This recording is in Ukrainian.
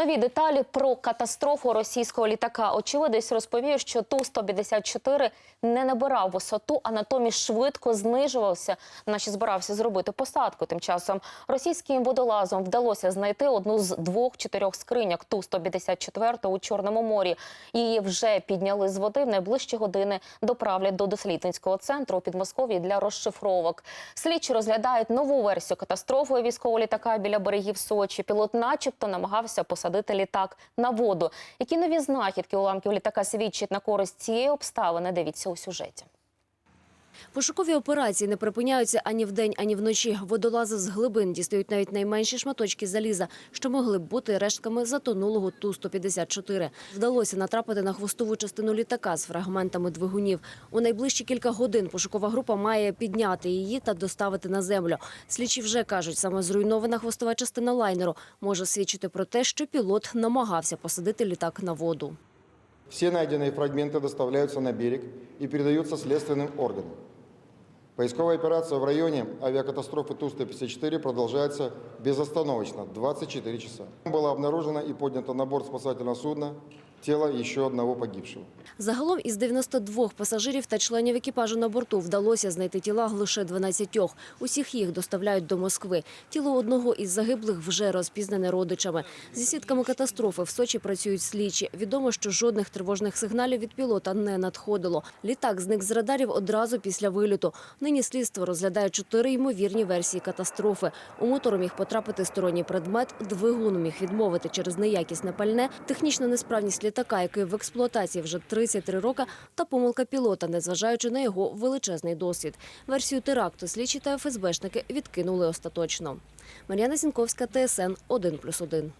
Нові деталі про катастрофу російського літака. Очевидець розповів, що Ту-154 не набирав висоту, а натомість швидко знижувався, наче збирався зробити посадку. Тим часом російським водолазом вдалося знайти одну з двох-чотирьох скриняк Ту-154 у Чорному морі. Її вже підняли з води. В найближчі години доправлять до дослідницького центру у Підмосков'ї для розшифровок. Слідчі розглядають нову версію катастрофи військового літака біля берегів Сочі. Пілот, начебто, намагався посадити літак на воду. Які нові знахідки уламків літака свідчать на користь цієї обставини? Дивіться у сюжеті. Пошукові операції не припиняються ані вдень, ані вночі. Водолази з глибин дістають навіть найменші шматочки заліза, що могли б бути рештками затонулого Ту-154. Вдалося натрапити на хвостову частину літака з фрагментами двигунів. У найближчі кілька годин пошукова група має підняти її та доставити на землю. Слідчі вже кажуть, саме зруйнована хвостова частина лайнеру може свідчити про те, що пілот намагався посадити літак на воду. Все найденные фрагменты доставляются на берег и передаются следственным органам. Поисковая операция в районе авиакатастрофы Ту-154 продолжается безостановочно 24 часа. Было обнаружено и поднято на борт спасательного судна тело еще одного погибшего. Загалом із 92 пасажирів та членів екіпажу на борту вдалося знайти тіла лише 12. Усіх їх доставляють до Москви. Тіло одного із загиблих вже розпізнане родичами. Зі свідками катастрофи в Сочі працюють слідчі. Відомо, що жодних тривожних сигналів від пілота не надходило. Літак зник з радарів одразу після виліту. Нині слідство розглядає чотири ймовірні версії катастрофи. У мотор міг потрапити сторонній предмет, двигун міг відмовити через неякісне пальне, технічна несправність літака, який в експлуатації вже 33 роки, та помилка пілота, незважаючи на його величезний досвід. Версію теракту слідчі та ФСБшники відкинули остаточно. Мар'яна Сінковська, ТСН 1+,1.